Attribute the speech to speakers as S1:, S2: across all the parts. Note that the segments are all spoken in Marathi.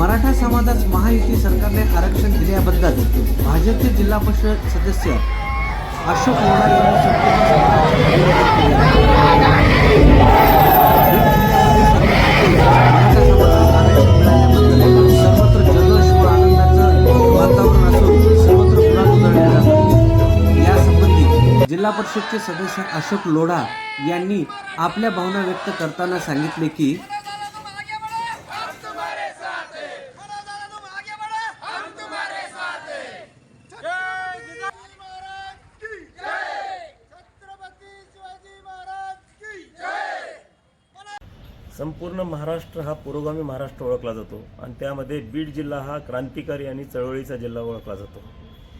S1: मराठा समाजास महायुती सरकारने आरक्षण दिल्याबद्दल भाजपचे जिल्हा परिषद सदस्य अशोक लोढा यांनी संपूर्ण समाजात सर्वत्र जल्लोष व आनंदाचं वातावरण असून सर्वत्र गुलाल उधळलेला आहे यासंबंधी जिल्हा परिषदचे सदस्य अशोक लोढा यांनी आपल्या भावना व्यक्त करताना सांगितले की
S2: संपूर्ण महाराष्ट्र हा पुरोगामी महाराष्ट्र ओळखला जातो आणि त्यामध्ये बीड जिल्हा हा क्रांतिकारी आणि चळवळीचा जिल्हा ओळखला जातो.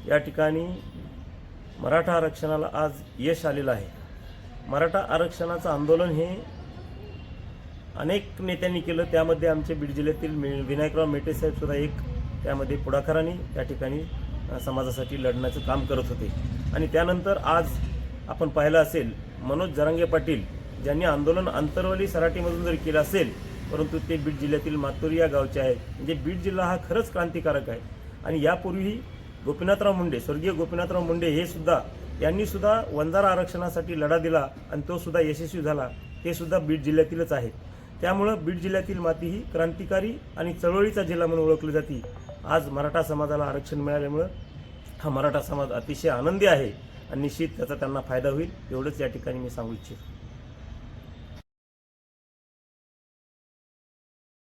S2: या ठिकाणी मराठा आरक्षणाला आज यश आलेलं आहे. मराठा आरक्षणाचं आंदोलन हे अनेक नेत्यांनी केलं. त्यामध्ये आमचे बीड जिल्ह्यातील मे- विनायकराव मेटे एक त्यामध्ये पुढाकाराने त्या ठिकाणी समाजासाठी लढण्याचं काम करत होते. आणि त्यानंतर आज आपण पाहिलं असेल मनोज जरांगे पाटील ज्यांनी आंदोलन आंतरवली सराटीमधून जर केलं असेल परंतु ते बीड जिल्ह्यातील मातुरी या गावचे आहेत. म्हणजे बीड जिल्हा हा खरंच क्रांतिकारक आहे. आणि यापूर्वीही गोपीनाथराव मुंडे स्वर्गीय गोपीनाथराव मुंडे हे सुद्धा यांनी सुद्धा वंजारा आरक्षणासाठी लढा दिला आणि तो सुद्धा यशस्वी झाला. ते सुद्धा बीड जिल्ह्यातीलच आहे त्यामुळं बीड जिल्ह्यातील माती ही क्रांतिकारी आणि चळवळीचा जिल्हा म्हणून ओळखली जाते. आज मराठा समाजाला आरक्षण मिळाल्यामुळं हा मराठा समाज अतिशय आनंदी आहे आणि निश्चित त्याचा त्यांना फायदा होईल एवढंच या ठिकाणी मी सांगू इच्छितो.